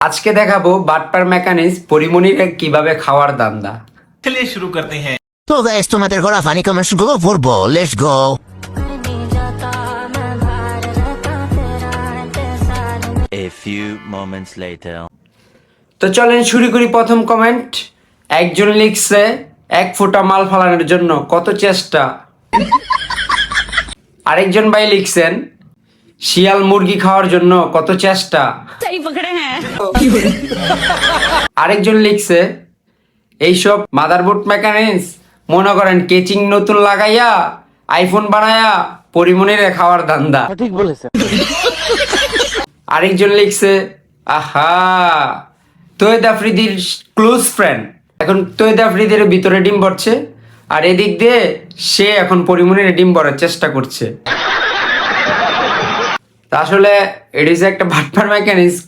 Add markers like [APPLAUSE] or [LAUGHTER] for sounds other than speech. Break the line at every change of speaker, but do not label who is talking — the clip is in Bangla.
আজকে দেখাবো বাটপার মেকানিস পরিমনিরে কীভাবে খাওয়ার দান্দা।
চলিয়ে শুরু করতে হ্যাঁ।
তো গাইস তোমাদের করা ফানি কমেন্টস গো পড়ব। Let's go
a few moments later
তো চলেন শুরু করি প্রথম কমেন্ট একজন লিখছে এক ফোঁটা মাল ফালানোর জন্য কত চেষ্টা? আরেকজন ভাই লিখছেন শিয়াল মুরগি খাওয়ার জন্য কত চেষ্টা?
হ্যাঁ।
আরেকজন লিখছে এইসব মাদারবোর্ড মেকানিক্স মনে করেন কেচিং নতুন লাগাইয়া আইফোন বানায়া পরিমনের খাওয়ার ধান্দা। ঠিক বলেছে আরেকজন লিখছে আহা তৈদ আফ্রিদির ক্লোজ ফ্রেন্ড এখন তৈদ আফ্রিদের ভিতরে ডিম পড়ছে আর এদিক দিয়ে সে এখন পরিমনের ডিম পড়ার চেষ্টা করছে। তা আসলে এটি একটা ভাটপার [LAUGHS] মেকানিক্স